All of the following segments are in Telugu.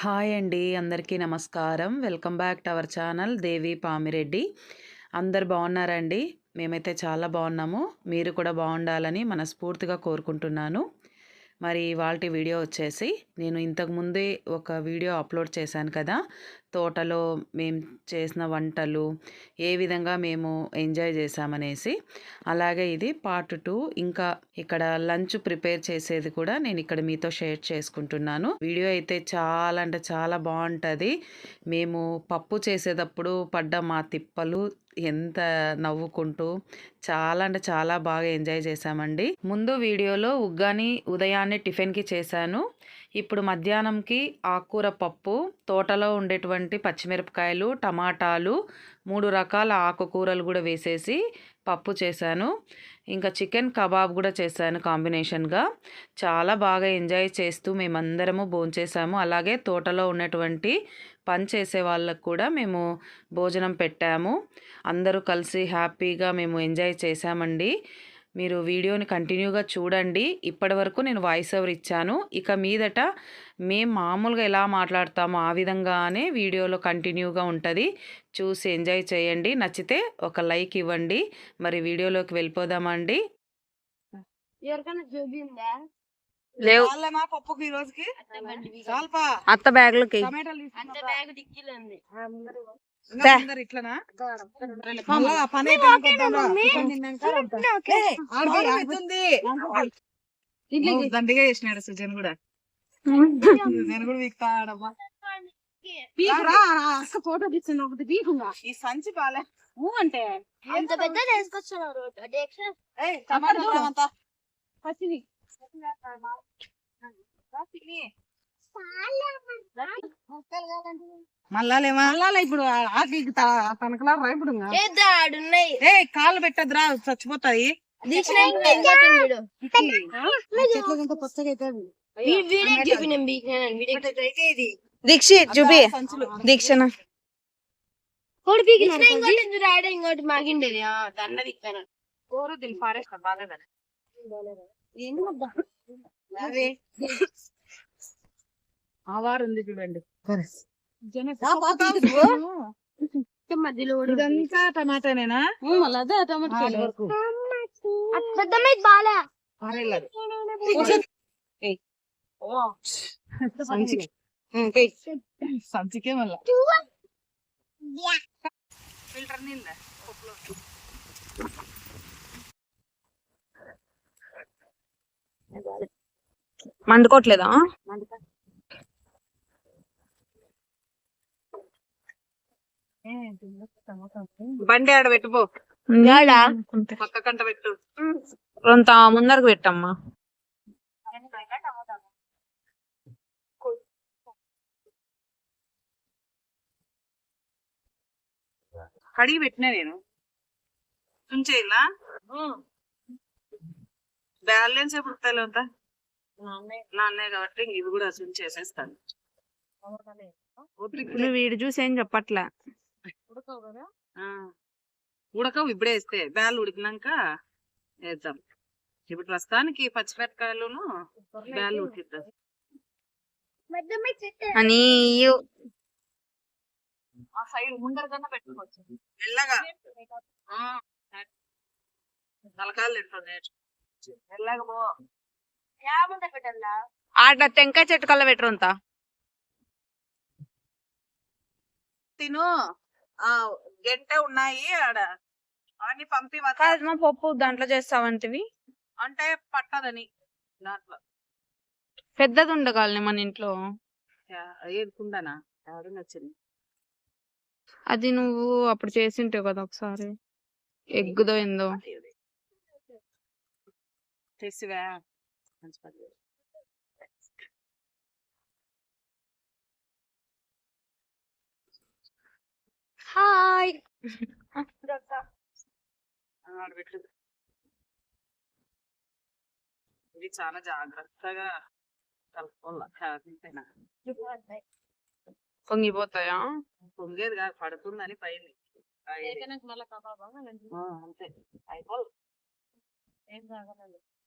హాయ్ అండి. అందరికీ నమస్కారం. Welcome back to our channel Devi Pamireddy. అందరు బాగున్నారండి మేమైతే చాలా బాగున్నాము. మీరు కూడా బాగుండాలని మనస్ఫూర్తిగా కోరుకుంటున్నాను. మరి వాళ్ళ వీడియో వచ్చేసి నేను ఇంతకుముందే ఒక వీడియో అప్లోడ్ చేశాను కదా. తోటలో మేము చేసిన వంటలు ఏ విధంగా మేము ఎంజాయ్ చేసామనేసి అలాగే ఇది పార్ట్ టూ. ఇంకా ఇక్కడ లంచ్ ప్రిపేర్ చేసేది కూడా నేను ఇక్కడ మీతో షేర్ చేసుకుంటున్నాను. వీడియో అయితే చాలా అంటే చాలా బాగుంటుంది. మేము పప్పు చేసేటప్పుడు పడ్డ మా తిప్పలు ఎంత నవ్వుకుంటూ చాలా అంటే చాలా బాగా ఎంజాయ్ చేశామండి. ముందు వీడియోలో ఉగ్గాని ఉదయాన్నే టిఫిన్కి చేశాను. ఇప్పుడు మధ్యాహ్నంకి ఆకుకూర పప్పు తోటలో ఉండేటువంటి పచ్చిమిరపకాయలు టమాటాలు మూడు రకాల ఆకుకూరలు కూడా వేసేసి పప్పు చేశాను. ఇంకా చికెన్ కబాబ్ కూడా చేశాను కాంబినేషన్గా. చాలా బాగా ఎంజాయ్ చేస్తూ మేమందరము భోంచేసాము అలాగే తోటలో ఉన్నటువంటి పని చేసే వాళ్ళకు కూడా మేము భోజనం పెట్టాము. అందరూ కలిసి హ్యాపీగా మేము ఎంజాయ్ చేశామండి. మీరు వీడియోని కంటిన్యూగా చూడండి. ఇప్పటి వరకు నేను వాయిస్ ఓవర్ ఇచ్చాను. ఇక మీదట మేము మామూలుగా ఎలా మాట్లాడతామో ఆ విధంగానే వీడియోలో కంటిన్యూగా ఉంటుంది. చూసి ఎంజాయ్ చేయండి. నచ్చితే ఒక లైక్ ఇవ్వండి. మరి వీడియోలోకి వెళ్ళిపోదామండి. ఎవరికైనా లేవు. పప్పుకి ఈ రోజుకి? అత్త? బ్యాగ్ ఇట్లనా? పని దండిగా చేసినాడు సుజన్ కూడా. నేను కూడా వీక్తాడమ్మా. ఫోటో తీస్తున్నా ఒకటి పీకుగా ఈ సంచి బాలే అంటే. అంత పెద్ద మళ్ళాలేమా మళ్ళా ఇప్పుడు ఆకి తనకలా ఆడున్నాయి ఏ కాళ్ళు పెట్టద్దురా చచ్చిపోతాయి. దీక్షిత్ చూపి. దీక్షణ. ఇంకోటి మాగిండేది. దండ బాగాలేదని. ఆవారు ఉంది చూడండి. మధ్యలో ఇదంతా టమాటానేనా? మళ్ళీ అదే టమాటా. సంచికి. మళ్ళా. ఫిల్టర్ నీళ్ళ. మండుకోవట్లేదా? బండి ఆడ పెట్టుపో పక్క కంట పెట్టు. కొంత ముందరకు పెట్టమ్మా. కడిగి పెట్టినా నేను. ఉంచేలా బ్యాలెన్స్ ఎప్పుడు అంతా? నా అన్నయ్య కాబట్టి ఇంక ఇవి కూడా నువ్వు వీడు చూసి ఏం చెప్పట్లే? ఆ. ఉడకవు ఇప్పుడే వేస్తే బ్యాల్ ఉడికినాక వేద్దాం. ఇప్పుడు ప్రస్తుతానికి పచ్చిమిరపకాయలును బ్యాల్ ఉడికిద్దాం. అని ఆ సైడ్ కన్నా పెట్టుకోవచ్చు. మెల్లగా. తలకాయలు తింటుంది మెల్లగా పో. పెట్టాలా ఆడ టెంకాయ చెట్టు కల్లా పెట్టరంత తిను. ఆ గంట ఉన్నాయి ఆడ. అవన్నీ పంపి మా పప్పు దాంట్లో చేస్తావంటివి? అంటే పట్టదని దాంట్లో. పెద్దది ఉండగాలి మన ఇంట్లో. ఏడుకుండానా ఎవరు నచ్చింది. అది నువ్వు అప్పుడు చేసింటావు కదా ఒకసారి. ఎగ్గుదో ఏందో. చేశావు. హాయ్ ఇది చాలా జాగ్రత్తగా కలుపుకోవాలి పొంగిపోతాయా? పొంగేది కాదు పడుతుందని పైన. ఆ, అంతే. అయిపోదు. కాదులేవా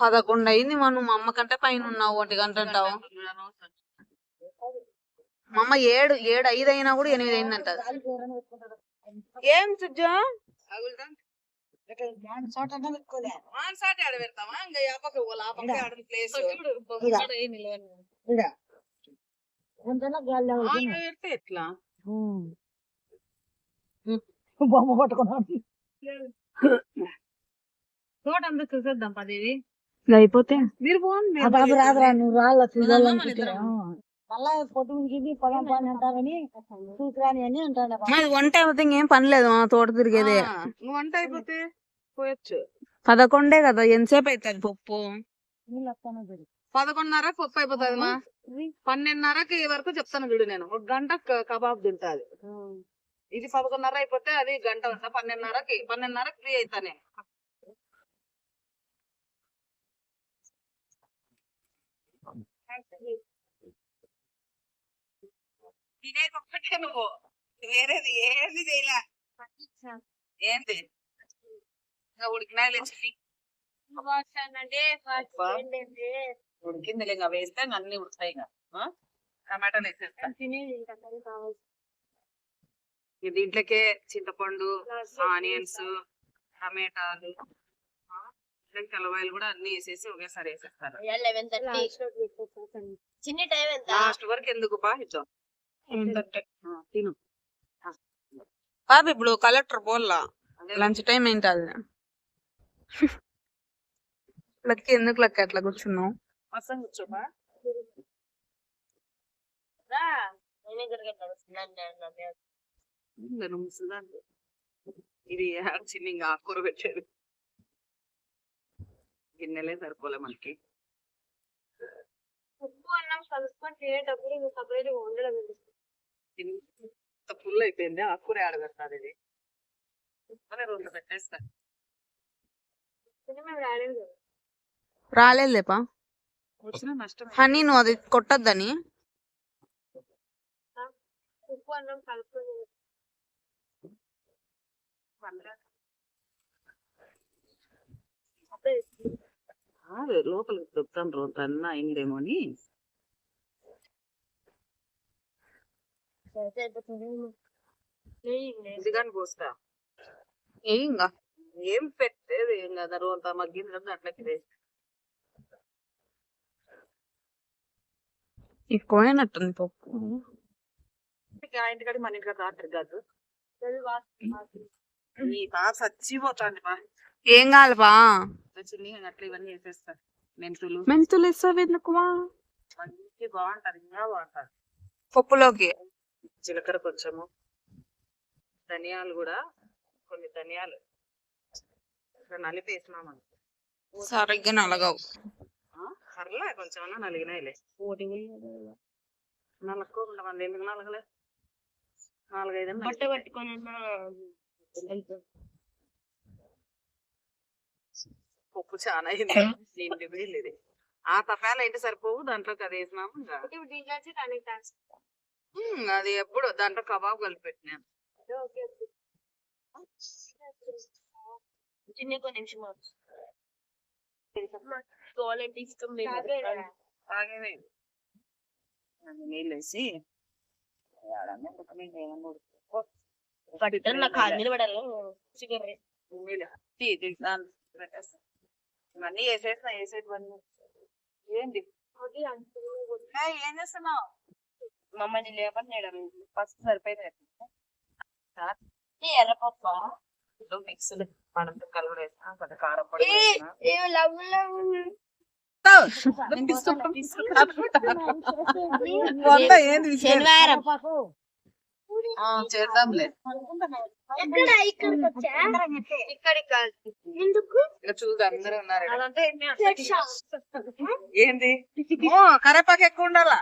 పదకొండు అయింది మనం మా అమ్మ కంటే పైన ఉన్నావు ఒంటి గంట అంటావు. మా అమ్మ ఏడు ఏడు ఐదు అయినా కూడా ఎనిమిది అయిందంట. ఏం సుజ్జా? మాన్సాటి ఆడ పెడతావా ఇంకా ఆ పక్క పోవాలి, ఆ పక్క ఆడ ప్లేస్ పెడితే ఎట్లా బొమ్మ పట్టుకున్నాను తోట అంతా చూసేద్దాం పదేవి అయిపోతే మీరు పోండి బాబు రాదురా నువ్వు రాళ్ళ చూడాలనుకుంటే. మళ్ళా పొట్టు మునిగింది పొలం పని అంటారని చూసురాని అని అంటాడు వంట అయిపోతే ఇంకేం పని లేదు మా తోట తిరిగేదే. వంట అయిపోతే పోయొచ్చు. పదకొండే కదా ఎంతసేపు అవుతుంది పప్పు? నీళ్ళు వస్తాను చూడు. పదకొండున్నర పప్పు అయిపోతుంది మా. పన్నెండున్నరకి వరకు చెప్తాను చూడు నేను. ఒక గంట కబాబ్ తింటాది. ఇది పదకొండున్నర అయిపోతే అది గంట ఉంటా పన్నెండున్నరకి. పన్నెండున్నరకి ఫ్రీ అవుతానే తినేకొక్కటే నువ్వు. వేరేది. ఏది చేయలే? ఏంటి ఇంకా ఉడికినాయలు వచ్చి ఉడికింది? ఇంకా వేస్తే అన్ని ఉడతాయి? టమాటాలు వేసేస్తా. ఇక దీంట్లోకే చింతపండు ఆనియన్స్ టమాటాలు ఆ, ఇంకా తెల్లవాయలు కూడా అన్ని వేసేసి ఒకేసారి వేసేస్తాను. చిన్న టైం ఎంత? లాస్ట్ వరకు ఎందుకు ఇద్దాం? ఆ, తిను. పాప ఇప్పుడు కలెక్టర్ పోల్లా. లంచ్ టైం ఏంటది లక్కి ఎందుకు లక్క అట్లా కూర్చున్నావు? మసం కూర్చోమా ఇంకా నువ్వు ముసలిదానివి. ఇది చిన్న ఇంకా ఆకుకూర పెట్టారు గిన్నెలే సరిపోలే మనకి ఉప్పు అన్నం కలుసుకొని తినేటప్పుడు సపరేట్ ఇంత ఫుల్ అయిపోయింది ఆకుకూర ఆడ పెడతారు ఇది రెండు పెట్టేస్తా మేము రాలేదు రాలేదులేపా వచ్చిన నష్టం హనీ నువ్వు అది కొట్టద్దని ఉప్పు అన్నం కలుపుకొని లోపలికి దొక్కుతాను రోజు అన్న అయిందేమో అని. పోస్తా. ఏం ఏం పెట్టేది ఏం కదా రోజు మగ్గింది కదా అట్లకి వేసి ఎక్కువైనట్టుంది పప్పు. ఆ ఇంటికాడ మన ఇంటికాడ రాత్రి కాదు. ఈ బాగా చచ్చిపోతాంది బా. ఏం కావాలపా చిన్ని అట్లా ఇవన్నీ వేసేస్తా మెంతులు. మెంతులు ఇస్తావు ఎందుకువా? మంచి బాగుంటది ఇంకా బాగుంటది. పప్పులోకి. జీలకర్ర కొంచెము ధనియాలు కూడా కొన్ని ధనియాలు. ఇట్లా నలిపి వేసినామని సరిగ్గా నలగవు. కర్రలే కొంచెం అన్నా నలిగినాయిలే. నలక్కోకుండా మంది ఎందుకు నలగలే? నాలుగైదు బట్ట పట్టుకొని పప్పు చాలా అయింది. నిండి ఆ తపాలు అయితే సరిపోవు? దాంట్లోకి అది వేసినాము అది ఎప్పుడు? దాంట్లో కబాబ్ కలిపి పెట్టినాను చిన్న కొన్ని నిమిషం అది నీళ్ళు వేసి ఏమన్నా ఇవన్నీ వేసేసిన వేసేటివన్నీ. ఏంటి ఏం చేస్తున్నావు? మమ్మల్ని లేపట్లేడు ఫస్ట్ సరిపోయింది ఎర్రపప్పు మిక్స్ మనం కలర్ వేసిన కొంచెం కారం పొడి? శనివారం. చేద్దాంలే. ఎక్కడ? ఇక్కడికి వచ్చా? ఇక్కడికి కాదు. ఎందుకు? ఇక చూడు అందరూ ఉన్నారు ఈడ. అదంతా ఏంది? ఓ కరేపాకు ఎక్కువ ఉండాలా?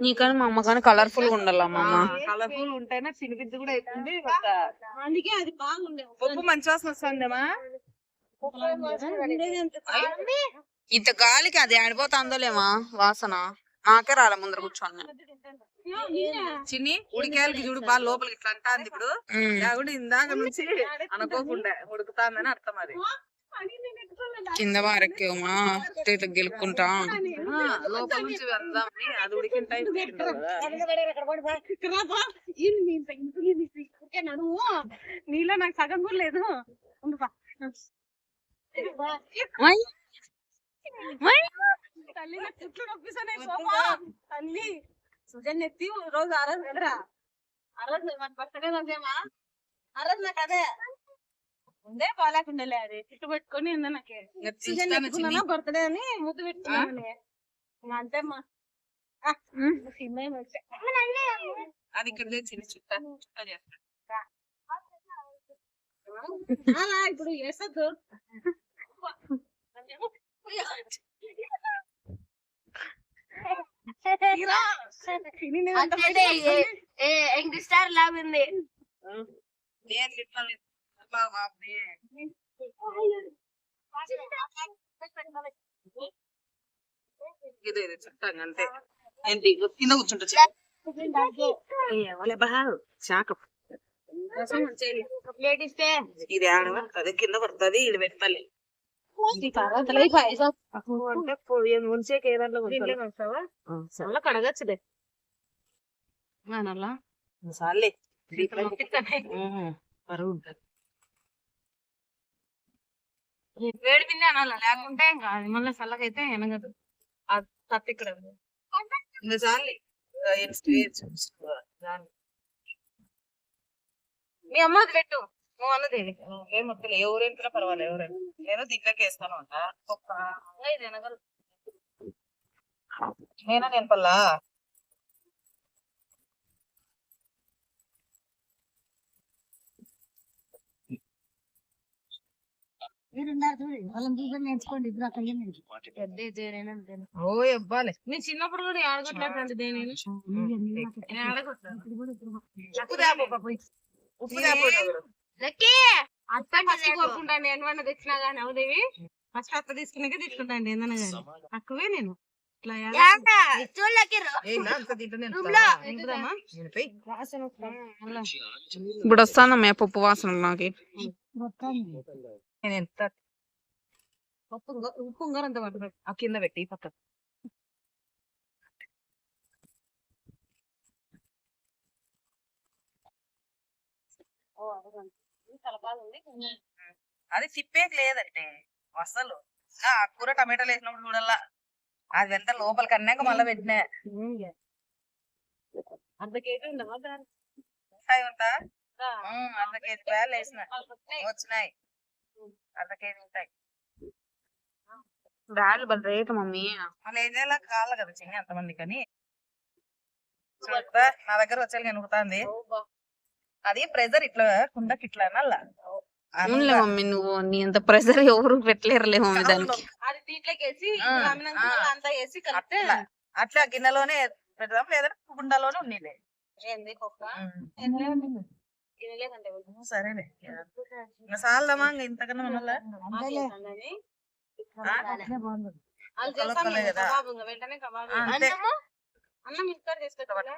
నీకని మా అమ్మ కానీ కలర్ఫుల్గా ఉండాల మా అమ్మ కలర్ఫుల్ ఉంటేనే తినిపిద్ది కూడా అవుతుంది అందుకే అది బాగుండే. పప్పు మంచి వాసన వస్తుందేమా? ఇంత గాలికి అది ఆడిపోతుందోలేమా వాసన. నాకే రాలే ముందర కూర్చోని. చిన్ని ఉడికాయలకి చూడు బాగా లోపలికి ఇట్లా అంటాంది ఇప్పుడు. ఆవిడ ఇందాక నుంచి అనుకోకుండా ఉడుకుతాందని అర్థం అది. కింద వారెక్కేమా ఇట్లా గెలుక్కుంటా. ఆ, లోపల నుంచి వెళ్దామని అది ఉడికిన టైం నీలో నాకు సగం కూడా లేదు. తల్లి చుట్టూ నొప్పిస్తున్నాయి సోమా. తల్లి సుజన్ ఎత్తి రోజు ఆ రోజు వెళ్ళరా ఆ రోజు మన బర్త్డే రోజేమా ఆ రోజు నాకు అదే ఉందే బాగాలేకుండలే అది. చుట్టు పెట్టుకొని ఉంది నాకు. సుజన్ ఎత్తుకున్నానా బర్త్డే అని ముద్దు పెట్టుకున్నాను. ఇంకా అంతే. అది ఇక్కడ చిన్న చుట్ట. చుట్ట చేస్తా. ఇప్పుడు వేసొద్దు స్టార్ లాగా ఉంది. నేను. ఇది ఇది అంతే. ఏంటి? కింద కూర్చుంటా ఇది ఆడ పడుతుంది కింద పడుతుంది ఇది పెట్టాలి. పరువు ఉంటుంది వేడి పిండి అనాల లేకుంటే ఇంకా మళ్ళీ చల్లకైతే ఎనగదు అది తప్పి ఇక్కడ. మీ అమ్మది పెట్టు నువ్వు అన్నది. ఏం వద్దులే ఎవరైనా పర్వాలేదు ఎవరైనా నేను దీంట్లోకి వేస్తాను అంట ఒక్క ఇది నేనా నేను పల్లా. ఓ ఇవ్వాలి చిన్నప్పుడు కూడా ఆడగొట్లాడండి దేని ఆడగొట్టాను. ఉప్పు. ఉప్పు కోరుకుంటాను నేను ఏమన్నా తెచ్చినా గానీ అవుదేవి ఫస్ట్ అత్త తీసుకున్నాక తీసుకుంటాను ఏందన్నా గానీ. నేను. ఇప్పుడు వస్తానమ్మా పప్పు వాసన నాకు? నేను ఎంత ఉప్పు ఉంగ- ఉప్పు ఉంగరంత పట్టుకో. ఆ కింద పెట్టి పక్క. అది తిప్పేకి లేదంటే అసలు. ఆ కూర టమాటాలు వేసినప్పుడు చూడల్లా. అది ఎంత లోపలికి అన్నాక మళ్ళీ పెట్టినా. కేజీ ఉండవా ఉంటాయి ఉమ్, అర్ధ కేజీ బ్యాలు వేసిన. వచ్చినాయి. అర్ధ కేజీ ఉంటాయి. బ్యాడ్ బల్ రేట్ మమ్మీ. మళ్ళీ ఏం చేయాలి కావాలి కదా చిన్న అంతమంది కానీ చూడతా నా దగ్గర వచ్చేది కనుకుతాంది. అది ప్రెజర్ ఇట్లా కుండకి ఇట్లా అవునులే మమ్మీ నువ్వు నీ అంత ప్రెషర్ ఎవరు పెట్టలేరులే మమ్మీ దానికి. అది దీంట్లోకి వేసి అంతా వేసి కలిపితే అట్లా. గిన్నెలోనే పెడదాం లేదంటే కుండలోనే ఉండేది ఏంది కుక్క తినలేదంటే సరేలే. చాలదమ్మా ఇంతకన్నా మనల్లా ఇంకా అన్నం చేసుకోవాలి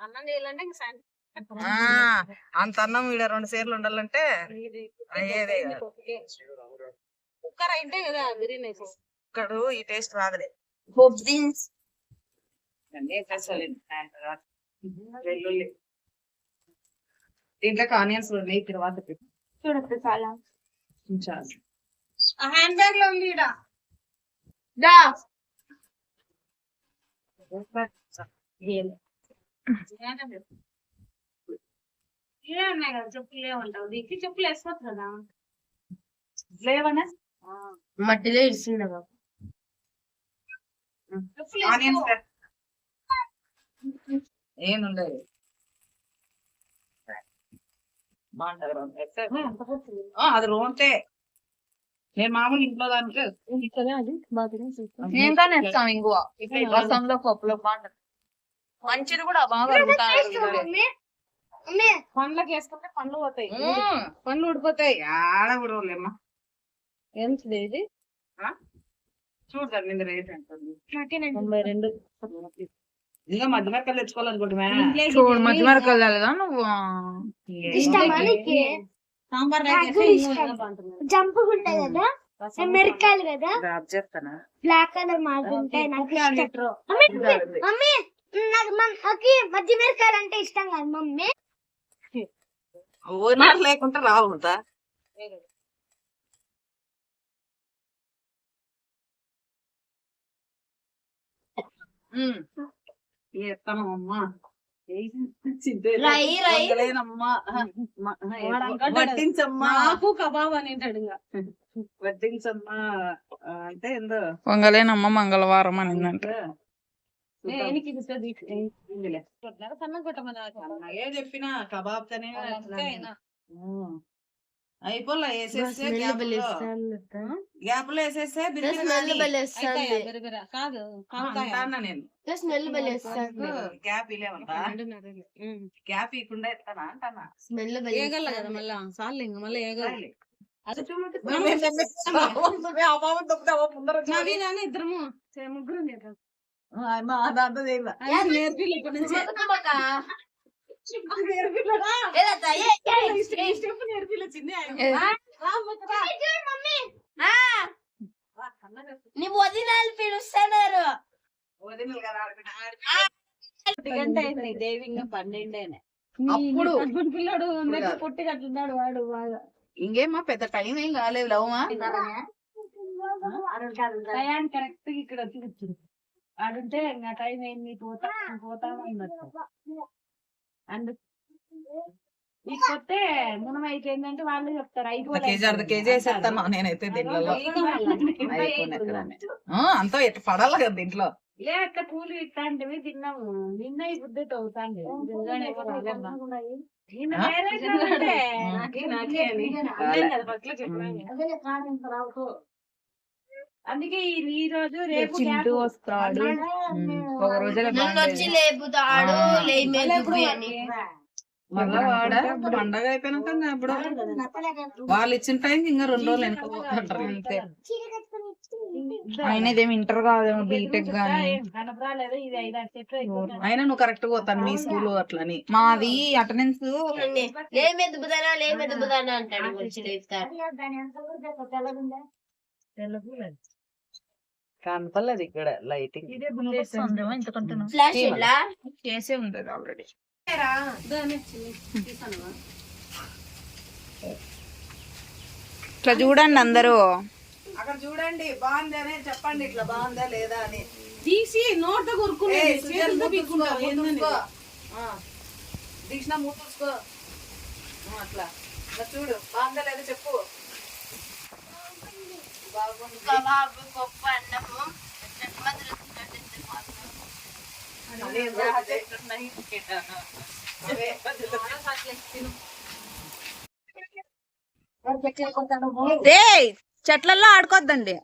అన్నం చేయాలంటే ఇంకా అంత అన్నం ఈడ రెండు సేర్లు ఉండాలంటే అయ్యేదే. కుక్కర్ అయితే కదా బిర్యానీ. ఇక్కడ ఈ టేస్ట్ రాదులే. బీన్స్. వెల్లుల్లి. దీంట్లోకి ఆనియన్స్ నెయ్యి తర్వాత పెట్టు. చూడొచ్చు చాలా. హ్యాండ్ బ్యాగ్లో ఉంది ఈడ. దా. ఇవే ఉన్నాయి కదా చెప్పులే ఉంటావు. దీనికి చెప్పులు వేసుకోవచ్చు కదా. లేవనా? మట్టిలో ఇస్తుంది బాబు. చెప్పులు ఆనియన్స్ వేసుకో. ఏం ఉండదు. బాగుంటది అది రోంతే. నేను మామూలు ఇంట్లో దానికి నేను కానీ ఇస్తాం ఇంగువ. రసంలో పప్పులో బాగుంటది. మంచిది కూడా బాగా పండ్లకి వేసుకుంటే పండ్లు పోతాయి. పండ్లు ఊడిపోతాయి. ఆడ కూడా లేమ్మా ఏంటిది ఇది? చూడదాం మీద రేట్ ఉంటుంది తొంభై రెండు. ఇంకా మధ్య మరకలు తెచ్చుకోవాలనుకుంటున్నా. చూడు మధ్య మరకలు తెలదా నువ్వు? ఇష్టమా నీకు? సాంబార్ నాకు ఇష్టం. జంప్ ఉంటాయి కదా? మిరకాయలు బ్లాక్ కలర్ మాకు ఉంటాయి నాకు మధ్య మిరకాయలు అంటే ఇష్టం కాదు. మమ్మీ ఓనాడు లేకుండా రావుతా ఎత్తాను అమ్మా రై, రై. వడ్డించమ్మా నాకు కబాబ్ అని అంటాడు ఇంకా వడ్డించమ్మా ఆ, అంటే ఏందో పొంగలేనమ్మ మంగళవారం అనిందంట దేనికి అన్నయ్య చెప్పిన కబాబ్ తనే అంతేనా? అయిపోలే వేసేస్తే గ్యాప్లో వేసేస్తే? కాదు నేను స్మెల్ గ్యాప్ ఇలేమంటా గ్యాప్ ఇకుండా ఎత్తానా అంటానా స్మెల్ ఏగల కదా మళ్ళా సార్లు ఇంక మళ్ళీ ఏగలు అది నవీన్ అని ఇద్దరము చే- ముగ్గురు రా, కన్నగా. నీ వదినాలు పిలుస్తున్నారు గంట అయింది దేవి ఇంకా పన్నెండేనే అప్పుడు పిల్లడు పుట్టి కట్టున్నాడు వాడు బాగా ఇంకేమా పెద్ద టైం ఏం కాలేదు లవమా టయాన్ కరెక్ట్ ఇక్కడ వచ్చి కూర్చుంది ఆడుంటే ఇంకా టైం అయింది పోతా పోతా అన్నట్టు. అందు ఇకపోతే మనం అయిపోయిందంటే వాళ్ళు చెప్తారు అర్ధ కేజీ అర్ధ కేజీ వేసేస్తాను నేనైతే దీంట్లో. అంతా ఎట్లా పడాలి కదా దీంట్లో. లే అట్లా పూలు ఇట్లాంటివి తిన్నాము. నిన్న ఈ బుద్ధి తవ్వుతాండి నాకే నాకే అని అర్థం కదా ఫస్ట్లో చెప్పాను అందుకే ఈ రోజు రేపు చింటూ. వస్తాడు. ఒక నన్ను వచ్చి లేపుతాడు మళ్ళా వాడ? పండగ అయిపోయినాక వాళ్ళు ఇచ్చిన టైం ఇంకా రెండు రోజులు వెనకపోతుంటారు అంతే ఆయన ఇదేమి ఇంటర్ కాదేమో బీటెక్ గాని. అయినా నువ్వు కరెక్ట్ పోతాను మీ స్కూల్ అట్లని. మాది అటెండెన్స్ అంటాడు వచ్చి కనపలేదు ఇక్కడ లైటింగ్. చేసే ఉంది ఆల్రెడీ. ఇట్లా చూడండి అందరూ. అక్కడ చూడండి బాగుంది అని చెప్పండి ఇట్లా బాగుందా లేదా అని. తీసి నోట. దీక్షణ మూతుసుకో ఆ, అట్లా. చూడు బాగుందా లేదా చెప్పు. కబాబు గొప్ప అన్నము చట్మంది చెట్లల్లో ఆడుకోద్దండి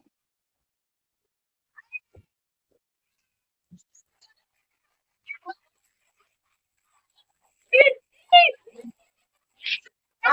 ఆ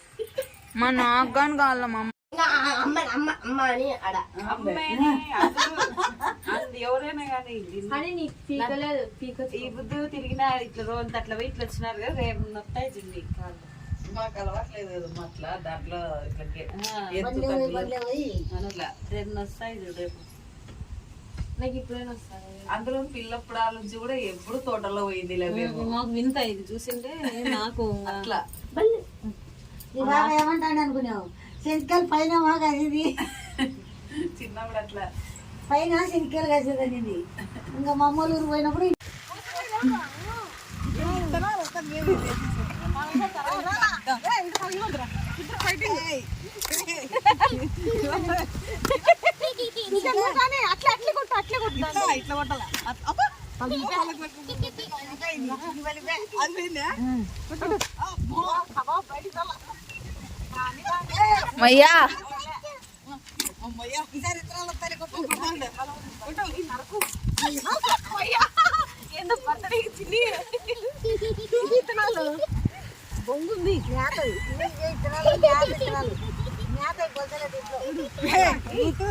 మా నాకు కానీ కావాల మా అమ్మ అని అడ ఎవరైనా కానీ ఈ బుద్ధి తిరిగినా ఇట్లా రోజు అట్లా పోయి ఇట్లా వచ్చినారు కదా రేపు నొత్తాయి మాకు అలవాట్లేదు అట్లా దాంట్లో. అట్లా రేపు నొస్తాయి రేపు. నాకు ఇప్పుడైనా వస్తాను అందులో పిల్లప్పుడు ఆ నుంచి కూడా ఎప్పుడు తోటలో పోయింది మాకు వింత ఇది చూసింటే నాకు అట్లా. ఏమంటాడు అనుకున్నావు? శనికాయలు పైన మాకు అది చిన్నప్పుడు అట్లా. పైన శనికాయలు కాసేదని ఇంకా మా అమ్మోళ్ళ ఊరు పోయినప్పుడు అట్లా అట్లే కొట్టు అట్లే కొట్టు ఇట్లా ఇట్లా కొట్టాలా. అది పోయిందా? అబ్బో! అబ్బా, బయటికి రా. మయ్యా అమ్మయ్య, ఈసారి ఇత్తనాలు వస్తాయి, కొట్టు, కొట్టాలి. కొట్టాలి, ఈ నరకు. అయ్యా, ఎందుకు బర్త్డే చిన్ని విత్తనాలు బొంగుంది మేత మేత నీకు.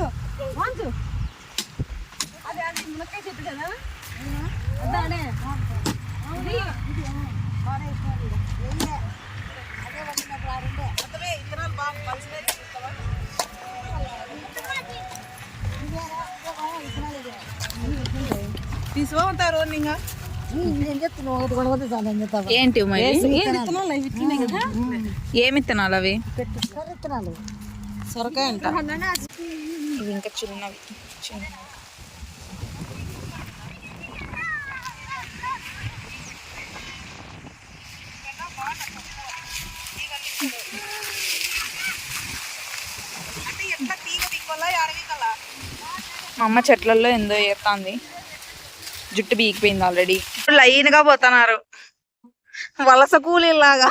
అదే అది మునక్కాయ చెట్టు కదా? అదానే అది తీసుకోమంటారు ఇంకా. ఏంటి ఏమి ఇత్తనాలు అవి? సొరకాయ అంట. ఇవి ఇంకా చిన్నవి. చిన్నవి అంటే ఎట్లా తీగ దిక్కోలా ఆడవికల్లా మా అమ్మ చెట్లలో ఎందో ఏరుతాంది. జుట్టు బీకిపోయింది ఆల్రెడీ ఇప్పుడు లైన్గా పోతున్నారు. వలస కూలీలాగా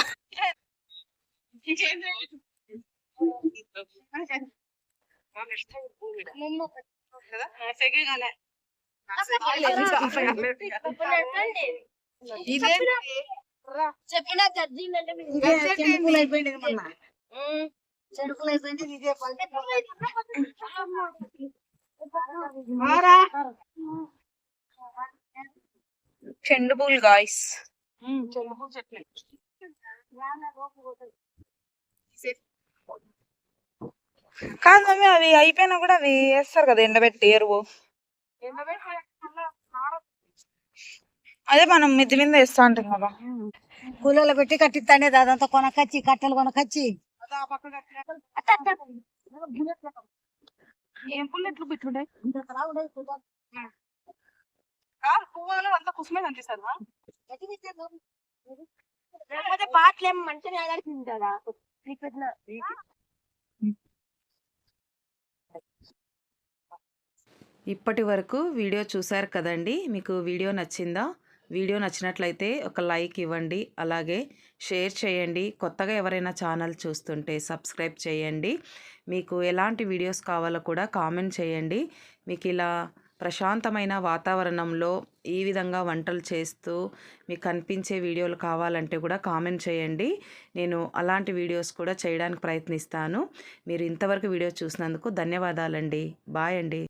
చెప్పిన ఇదే చెండు పూలు గాయస్ కాదు మమ్మీ అవి అయిపోయినా కూడా అవి వేస్తారు కదా ఎండబెట్టి ఎరువు. అదే మనం మిద్ది మీద వేస్తా ఉంటాం కదా. కూలీలో పెట్టి కట్టిస్తానే అదంతా కొనకచ్చి కట్టెలు కొనకచ్చి. ఏం పుల్లెట్లు పెట్టుండే కాదు పువ్వులు అంతా కుసుమే కనిపిస్తారు లేకపోతే పాటలు ఏం మంచిగా నీకు పెట్టిన ఇప్పటి వరకు వీడియో చూశారు కదండి మీకు వీడియో నచ్చిందా? వీడియో నచ్చినట్లయితే ఒక లైక్ ఇవ్వండి. అలాగే షేర్ చేయండి. కొత్తగా ఎవరైనా ఛానల్ చూస్తుంటే సబ్స్క్రైబ్ చేయండి. మీకు ఎలాంటి వీడియోస్ కావాలో కూడా కామెంట్ చేయండి. మీకు ఇలా ప్రశాంతమైన వాతావరణంలో ఈ విధంగా వంటలు చేస్తూ మీకు కనిపించే వీడియోలు కావాలంటే కూడా కామెంట్ చేయండి. నేను అలాంటి వీడియోస్ కూడా చేయడానికి ప్రయత్నిస్తాను. మీరు ఇంతవరకు వీడియో చూసినందుకు ధన్యవాదాలండి. బాయ్ అండి.